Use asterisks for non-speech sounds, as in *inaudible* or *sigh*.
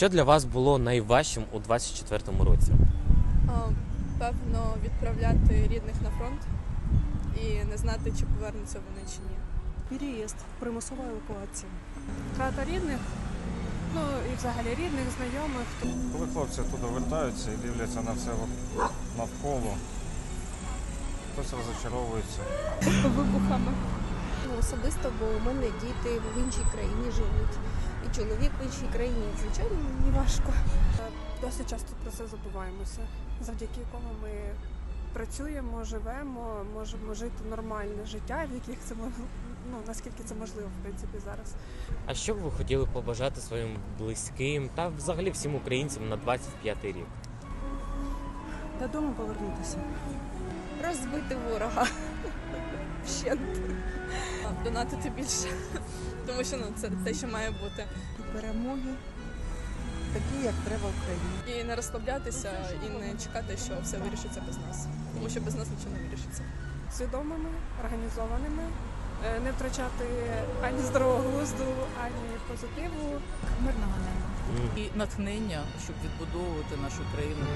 Що для вас було найважчим у 24-му році? Певно, відправляти рідних на фронт і не знати, чи повернуться вони чи ні. Переїзд, примусова евакуація. Втрата рідних, ну і взагалі рідних, знайомих. Коли хлопці туди вертаються і дивляться на все навколо, хтось розочаровується. Вибухами. Ну, особисто, бо у мене діти в іншій країні живуть. Чоловік в іншій країні. Звичайно, мені важко. Досить часто про це забуваємося, завдяки кому ми працюємо, живемо, можемо жити нормальне життя, в яких це ну, наскільки це можливо, в принципі, зараз. А що б ви хотіли побажати своїм близьким та взагалі всім українцям на 25-й рік? Додому повернутися. Розбити ворога. *laughs* Вщент. Донатити більше, *laughs* тому що ну, це те, що має бути. перемоги, такі, як треба в країні. І не розслаблятися, і не чекати, що все вирішиться без нас. Тому що без нас нічого не вирішиться. Свідомими, організованими, е, не втрачати ані здорового глузду, ані позитиву. мирного неба. І натхнення, щоб відбудовувати нашу країну.